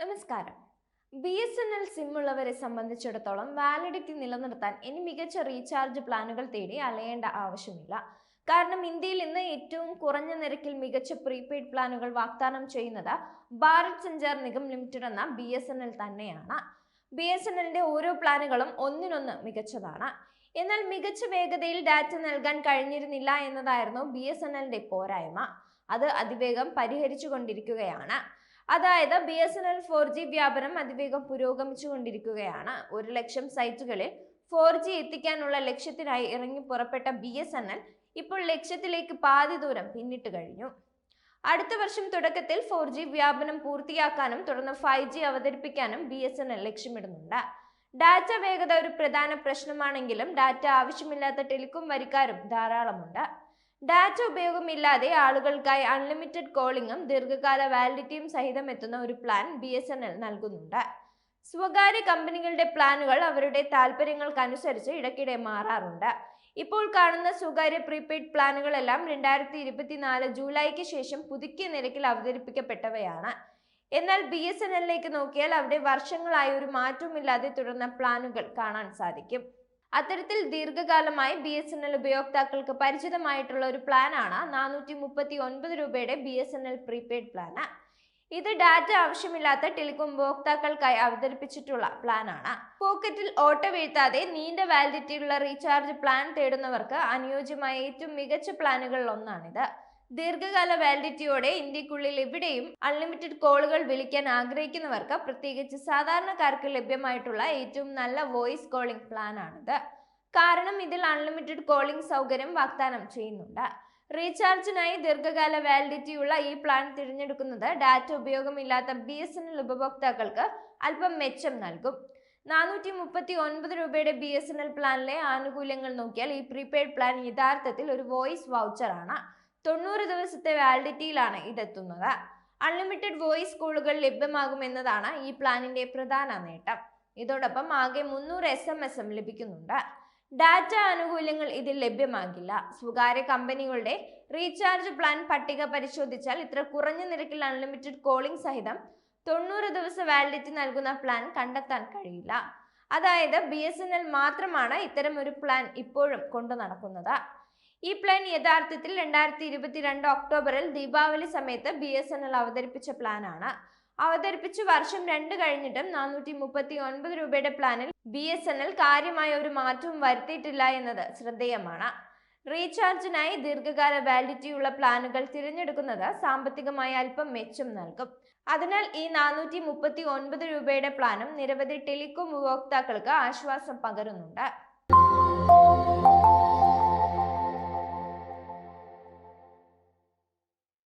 നമസ്കാരം. B S N L SIM ഉള്ളവരെ സംബന്ധിച്ചിടത്തോളം വാലിഡിറ്റി നിലനിർത്താൻ ഇനി മികച്ച റീചാർജ് പ്ലാനുകൾ തേടി അലയേണ്ട ആവശ്യമില്ല. കാരണം ഇന്ത്യയിൽ ഇന്ന് ഏറ്റവും കുറഞ്ഞ നിരക്കിൽ മികച്ച പ്രീപെയ്ഡ് പ്ലാനുകൾ വാഗ്ദാനം ചെയ്യുന്നത് ഭാരത് സഞ്ചാർ നിഗം ലിമിറ്റഡ് എന്ന ബി എസ് എൻ എൽ തന്നെയാണ്. ബി എസ് എൻ എല്ലിന്റെ ഓരോ പ്ലാനുകളും ഒന്നിനൊന്ന് മികച്ചതാണ്. എന്നാൽ മികച്ച വേഗതയിൽ ഡാറ്റ നൽകാൻ കഴിഞ്ഞിരുന്നില്ല എന്നതായിരുന്നു ബി എസ് എൻ എല്ലിന്റെ പോരായ്മ. അത് അതിവേഗം പരിഹരിച്ചു കൊണ്ടിരിക്കുകയാണ്. അതായത് B S N L four G വ്യാപനം അതിവേഗം പുരോഗമിച്ചു കൊണ്ടിരിക്കുകയാണ് ഒരു ലക്ഷം സൈറ്റുകളിൽ ഫോർ ജി എത്തിക്കാനുള്ള ലക്ഷ്യത്തിനായി ഇറങ്ങി പുറപ്പെട്ട ബി എസ് എൻ എൽ ഇപ്പോൾ ലക്ഷ്യത്തിലേക്ക് പാതി ദൂരം പിന്നിട്ട് കഴിഞ്ഞു. അടുത്ത വർഷം തുടക്കത്തിൽ ഫോർ ജി വ്യാപനം പൂർത്തിയാക്കാനും തുടർന്ന് ഫൈവ് ജി അവതരിപ്പിക്കാനും ബി എസ് എൻ എൽ ലക്ഷ്യമിടുന്നുണ്ട്. ഡാറ്റ വേഗത ഒരു പ്രധാന പ്രശ്നമാണെങ്കിലും ഡാറ്റ ആവശ്യമില്ലാത്ത ടെലികോം വരിക്കാരും ധാരാളമുണ്ട്. ഡാറ്റ ഉപയോഗമില്ലാതെ ആളുകൾക്കായി അൺലിമിറ്റഡ് കോളിംഗും ദീർഘകാല വാലിഡിറ്റിയും സഹിതം എത്തുന്ന ഒരു plan B S N L നൽകുന്നുണ്ട്. സ്വകാര്യ കമ്പനികളുടെ പ്ലാനുകൾ അവരുടെ താല്പര്യങ്ങൾക്കനുസരിച്ച് ഇടയ്ക്കിടെ മാറാറുണ്ട്. ഇപ്പോൾ കാണുന്ന സ്വകാര്യ പ്രീപെയ്ഡ് പ്ലാനുകളെല്ലാം രണ്ടായിരത്തി ഇരുപത്തിനാല് ജൂലൈക്ക് ശേഷം പുതുക്കിയ നിരക്കിൽ അവതരിപ്പിക്കപ്പെട്ടവയാണ്. എന്നാൽ ബി എസ് എൻ എല്ലിലേക്ക് നോക്കിയാൽ അവിടെ വർഷങ്ങളായി ഒരു മാറ്റവുമില്ലാതെ തുടർന്ന പ്ലാനുകൾ കാണാൻ സാധിക്കും. അത്തരത്തിൽ ദീർഘകാലമായി ബി എസ് എൻ എൽ ഉപയോക്താക്കൾക്ക് പരിചിതമായിട്ടുള്ള ഒരു പ്ലാനാണ് നാനൂറ്റി മുപ്പത്തി ഒൻപത് രൂപയുടെ B S N L prepaid plan ഇത് ഡാറ്റ ആവശ്യമില്ലാത്ത ടെലികോം ഉപഭോക്താക്കൾക്കായി അവതരിപ്പിച്ചിട്ടുള്ള പ്ലാനാണ്. പോക്കറ്റിൽ ഓട്ട വീഴ്ത്താതെ നീണ്ട വാലിഡിറ്റിയുള്ള റീചാർജ് പ്ലാൻ തേടുന്നവർക്ക് അനുയോജ്യമായ ഏറ്റവും മികച്ച പ്ലാനുകളിൽ ഒന്നാണിത്. ദീർഘകാല വാലിഡിറ്റിയോടെ ഇന്ത്യക്കുള്ളിൽ എവിടെയും അൺലിമിറ്റഡ് കോളുകൾ വിളിക്കാൻ ആഗ്രഹിക്കുന്നവർക്ക് പ്രത്യേകിച്ച് സാധാരണക്കാർക്ക് ലഭ്യമായിട്ടുള്ള ഏറ്റവും നല്ല വോയിസ് കോളിംഗ് പ്ലാനാണിത് കാരണം ഇതിൽ അൺലിമിറ്റഡ് കോളിംഗ് സൗകര്യം വാഗ്ദാനം ചെയ്യുന്നുണ്ട്. റീചാർജിനായി ദീർഘകാല വാലിഡിറ്റിയുള്ള ഈ പ്ലാൻ തിരഞ്ഞെടുക്കുന്നത് ഡാറ്റ ഉപയോഗമില്ലാത്ത ബി എസ് എൻ എൽ ഉപഭോക്താക്കൾക്ക് അല്പം മെച്ചം നൽകും. നാനൂറ്റി മുപ്പത്തി ഒൻപത് രൂപയുടെ ബി എസ് എൻ എൽ പ്ലാനിലെ ആനുകൂല്യങ്ങൾ നോക്കിയാൽ ഈ പ്രീപെയ്ഡ് പ്ലാൻ യഥാർത്ഥത്തിൽ ഒരു വോയിസ് വൗച്ചറാണ് തൊണ്ണൂറ് ദിവസത്തെ വാലിഡിറ്റിയിലാണ് ഇതെത്തുന്നത്. അൺലിമിറ്റഡ് വോയിസ് കോളുകൾ ലഭ്യമാകുമെന്നതാണ് ഈ പ്ലാനിന്റെ പ്രധാന നേട്ടം. ഇതോടൊപ്പം ആകെ മുന്നൂറ് എസ് എം എസ് എം ലഭിക്കുന്നുണ്ട്. ഡാറ്റ ആനുകൂല്യങ്ങൾ ഇതിൽ ലഭ്യമാകില്ല. സ്വകാര്യ കമ്പനികളുടെ റീചാർജ് പ്ലാൻ പട്ടിക പരിശോധിച്ചാൽ ഇത്ര കുറഞ്ഞ നിരക്കിൽ അൺലിമിറ്റഡ് കോളിംഗ് സഹിതം തൊണ്ണൂറ് ദിവസം വാലിഡിറ്റി നൽകുന്ന പ്ലാൻ കണ്ടെത്താൻ കഴിയില്ല. അതായത് ബി മാത്രമാണ് ഇത്തരം ഒരു പ്ലാൻ ഇപ്പോഴും കൊണ്ടു നടക്കുന്നത്. ഈ പ്ലാൻ യഥാർത്ഥത്തിൽ രണ്ടായിരത്തി ഇരുപത്തിരണ്ട് ഒക്ടോബറിൽ ദീപാവലി സമയത്ത് ബി എസ് എൻ എൽ അവതരിപ്പിച്ച പ്ലാനാണ് അവതരിപ്പിച്ച് വർഷം രണ്ട് കഴിഞ്ഞിട്ടും നാനൂറ്റി മുപ്പത്തി ഒൻപത് രൂപയുടെ പ്ലാനിൽ ബി എസ് എൻ എൽ കാര്യമായ ഒരു മാറ്റവും വരുത്തിയിട്ടില്ല എന്നത് ശ്രദ്ധേയമാണ്. റീചാർജിനായി ദീർഘകാല വാലിഡിറ്റിയുള്ള പ്ലാനുകൾ തിരഞ്ഞെടുക്കുന്നത് സാമ്പത്തികമായി അല്പം മെച്ചം നൽകും. അതിനാൽ ഈ നാനൂറ്റി മുപ്പത്തി ഒൻപത് രൂപയുടെ പ്ലാനും നിരവധി ടെലികോം ഉപഭോക്താക്കൾക്ക് ആശ്വാസം പകരുന്നുണ്ട്.